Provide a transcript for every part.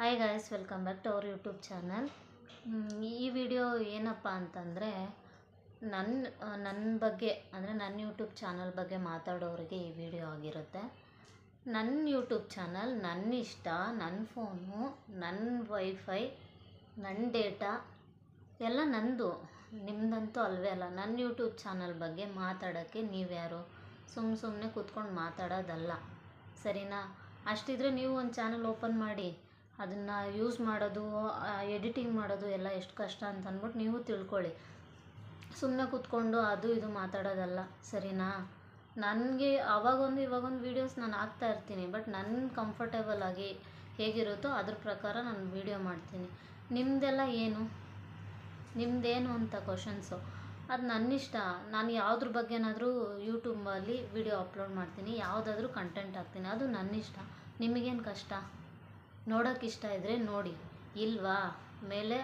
Hi guys welcome back to our YouTube channel ಈ video ಏನಪ್ಪ ಅಂತಂದರೆ ನನ್ನ ನನ್ನ ಬಗ್ಗೆ, ಅಂದರೆ ನನ್ನ ಯೂಟ್ಯೂಬ್ ಚಾನಲ್ ಬಗ್ಗೆ ಮಾತಾಡೋರಿಗೆ ಈ ವಿಡಿಯೋ ಆಗಿರುತ್ತೆ. ನನ್ನ ಯೂಟ್ಯೂಬ್ ಚಾನಲ್ ನನ್ನ ಇಷ್ಟ ನನ್ನ ಫೋನು ನನ್ನ ವೈಫೈ ನನ್ನ ಡೇಟಾ ಎಲ್ಲ ನಂದು. ನಿಮ್ಮದಂತೂ ಅಲ್ವೇ ಅಲ್ಲ ನನ್ನ ಯೂಟ್ಯೂಬ್ ಚಾನಲ್ ಬಗ್ಗೆ ಮಾತಾಡೋಕ್ಕೆ ನೀವ್ಯಾರು? ಸುಮ್ಮ ಸುಮ್ಮನೆ ಕೂತ್ಕೊಂಡು ಮಾತಾಡೋದಲ್ಲ, ಸರಿನಾ? ಅಷ್ಟಿದ್ರೆ ನೀವು ಒಂದು ಚಾನಲ್ ಓಪನ್ ಮಾಡಿ. ಅದನ್ನು ಯೂಸ್ ಮಾಡೋದು ಎಡಿಟಿಂಗ್ ಮಾಡೋದು ಎಲ್ಲ ಎಷ್ಟು ಕಷ್ಟ ಅಂತ ಅಂದ್ಬಿಟ್ಟು ನೀವು ತಿಳ್ಕೊಳ್ಳಿ. ಸುಮ್ಮನೆ ಕೂತ್ಕೊಂಡು ಅದು ಇದು ಮಾತಾಡೋದಲ್ಲ, ಸರಿನಾ? ನನಗೆ ಅವಾಗೊಂದು ಇವಾಗೊಂದು ವೀಡಿಯೋಸ್ ನಾನು ಹಾಕ್ತಾ ಇರ್ತೀನಿ ಬಟ್ ನನ್ನ ಕಂಫರ್ಟೇಬಲ್ ಆಗಿ ಹೇಗಿರುತ್ತೋ ಅದ್ರ ಪ್ರಕಾರ ನಾನು ವೀಡಿಯೋ ಮಾಡ್ತೀನಿ. ನಿಮ್ಮದೆಲ್ಲ ಏನು? ನಿಮ್ಮದೇನು ಅಂತ ಕ್ವಶನ್ಸು ಅದು ನನ್ನ ಇಷ್ಟ ನಾನು ಯಾವುದ್ರ ಬಗ್ಗೆನಾದರೂ ಯೂಟ್ಯೂಬಲ್ಲಿ ವಿಡಿಯೋ ಅಪ್ಲೋಡ್ ಮಾಡ್ತೀನಿ, ಯಾವುದಾದ್ರೂ ಕಂಟೆಂಟ್ ಹಾಕ್ತೀನಿ, ಅದು ನನ್ನ ಇಷ್ಟ ನಿಮಗೇನು ಕಷ್ಟ? ನೋಡೋಕೆ ಇಷ್ಟ ಇದ್ದರೆ ನೋಡಿ. ಇಲ್ವಾ? ಮೇಲೆ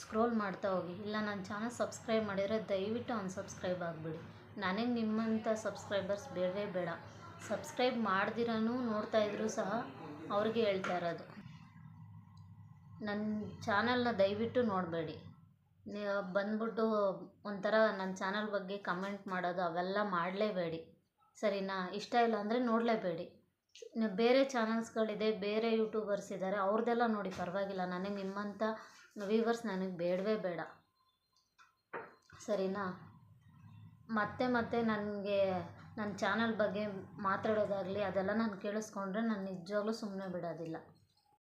ಸ್ಕ್ರೋಲ್ ಮಾಡ್ತಾ ಹೋಗಿ. ಇಲ್ಲ ನನ್ನ ಚಾನಲ್ ಸಬ್ಸ್ಕ್ರೈಬ್ ಮಾಡಿದರೆ ದಯವಿಟ್ಟು ಅನ್ಸಬ್ಸ್ಕ್ರೈಬ್ ಆಗಿಬಿಡಿ. ನನಗೆ ನಿಮ್ಮಂಥ ಸಬ್ಸ್ಕ್ರೈಬರ್ಸ್ ಬೇಡವೇ ಬೇಡ. ಸಬ್ಸ್ಕ್ರೈಬ್ ಮಾಡ್ದಿರೂ ನೋಡ್ತಾ ಇದ್ರೂ ಸಹ ಅವ್ರಿಗೆ ಹೇಳ್ತಾ ಇರೋದು. ನನ್ನ ಚಾನಲ್ನ ದಯವಿಟ್ಟು ನೋಡಬೇಡಿ. ಬಂದ್ಬಿಟ್ಟು ಒಂಥರ ನನ್ನ ಚಾನಲ್ ಬಗ್ಗೆ ಕಮೆಂಟ್ ಮಾಡೋದು ಅವೆಲ್ಲ ಮಾಡಲೇಬೇಡಿ. ಸರಿನಾ? ಇಷ್ಟ ಇಲ್ಲ ಅಂದರೆ ನೋಡಲೇಬೇಡಿ. ಬೇರೆ ಚಾನಲ್ಸ್ಗಳಿದೆ, ಬೇರೆ ಯೂಟ್ಯೂಬರ್ಸ್ ಇದ್ದಾರೆ, ಅವ್ರದ್ದೆಲ್ಲ ನೋಡಿ ಪರವಾಗಿಲ್ಲ. ನನಗೆ ನಿಮ್ಮಂಥ ವ್ಯೂವರ್ಸ್ ನನಗೆ ಬೇಡವೇ ಬೇಡ. ಸರಿನಾ? ಮತ್ತೆ ಮತ್ತೆ ನನಗೆ ನನ್ನ ಚಾನಲ್ ಬಗ್ಗೆ ಮಾತಾಡೋದಾಗಲಿ ಅದೆಲ್ಲ ನಾನು ಕೇಳಿಸ್ಕೊಂಡ್ರೆ ನಾನು ನಿಜವಾಗ್ಲೂ ಸುಮ್ಮನೆ ಬಿಡೋದಿಲ್ಲ.